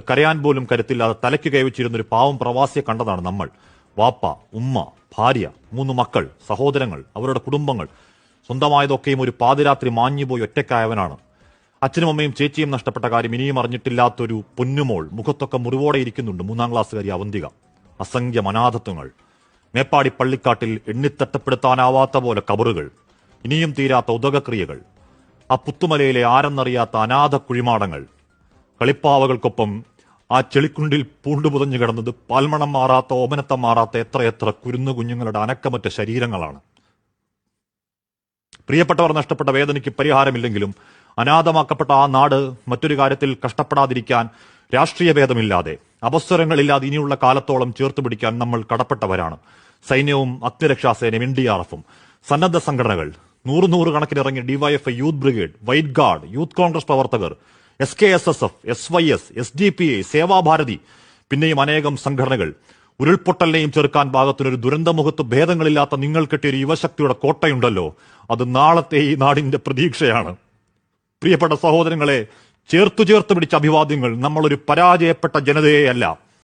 കരയാൻ പോലും കരുത്തില്ലാതെ തലയ്ക്ക് കൈവച്ചിരുന്ന ഒരു പാവം പ്രവാസിയെ കണ്ടതാണ് നമ്മൾ. വാപ്പ ഉമ്മ ഭാര്യ മൂന്ന് മക്കൾ സഹോദരങ്ങൾ അവരുടെ കുടുംബങ്ങൾ. സ്വന്തമായതൊക്കെയും ഒരു പാതിരാത്രി മാഞ്ഞുപോയി ഒറ്റക്കായവനാണ് അച്ഛനും അമ്മയും ചേച്ചിയും നഷ്ടപ്പെട്ട കാര്യം ഇനിയും അറിഞ്ഞിട്ടില്ലാത്തൊരു പൊന്നുമോൾ മുഖത്തൊക്കെ മുറിവോടെ ഇരിക്കുന്നുണ്ട് മൂന്നാം ക്ലാസ്സുകാരി അവന്തിക. അസംഖ്യം അനാഥത്വങ്ങൾ. മേപ്പാടി പള്ളിക്കാട്ടിൽ എണ്ണിത്തട്ടപ്പെടുത്താനാവാത്ത പോലെ കബറുകൾ. ഇനിയും തീരാത്ത ഉദകക്രിയകൾ. ആ പുത്തുമലയിലെ ആരെന്നറിയാത്ത അനാഥ കുഴിമാടങ്ങൾ. കളിപ്പാവകൾക്കൊപ്പം ആ ചെളിക്കുണ്ടിൽ പൂണ്ടുപുതഞ്ഞു കിടന്നത് പാൽമണം മാറാത്ത ഓമനത്തം മാറാത്ത എത്രയെത്ര കുരുന്നു കുഞ്ഞുങ്ങളുടെ അനക്കമറ്റ ശരീരങ്ങളാണ്. പ്രിയപ്പെട്ടവർ നഷ്ടപ്പെട്ട വേദനയ്ക്ക് പരിഹാരമില്ലെങ്കിലും അനാഥമാക്കപ്പെട്ട ആ നാട് മറ്റൊരു കാര്യത്തിൽ കഷ്ടപ്പെടാതിരിക്കാൻ രാഷ്ട്രീയ ഭേദമില്ലാതെ അവസരങ്ങളില്ലാതെ ഇനിയുള്ള കാലത്തോളം ചേർത്ത് പിടിക്കാൻ നമ്മൾ കടപ്പെട്ടവരാണ്. സൈന്യവും അഗ്നിരക്ഷാസേനയും എൻ ഡി ആർ എഫും സന്നദ്ധ സംഘടനകൾ നൂറ് നൂറ് കണക്കിനിറങ്ങിയ DYFI youth brigade white guard youth Congress പ്രവർത്തകർ S K S S F S Y S S D P I Sevabharati പിന്നെയും അനേകം സംഘടനകൾ. ഉരുൾപൊട്ടലിനെയും ചെറുക്കാൻ ഭാഗത്തിനൊരു ദുരന്തമുഖത്ത് ഭേദങ്ങളില്ലാത്ത നിങ്ങൾ കെട്ടിയൊരു യുവശക്തിയുടെ കോട്ടയുണ്ടല്ലോ. അത് നാളത്തെ ഈ നാടിന്റെ പ്രതീക്ഷയാണ്. പ്രിയപ്പെട്ട സഹോദരങ്ങളെ ചേർത്തു ചേർത്ത് പിടിച്ച അഭിവാദ്യങ്ങൾ നമ്മളൊരു പരാജയപ്പെട്ട ജനതയെയല്ല.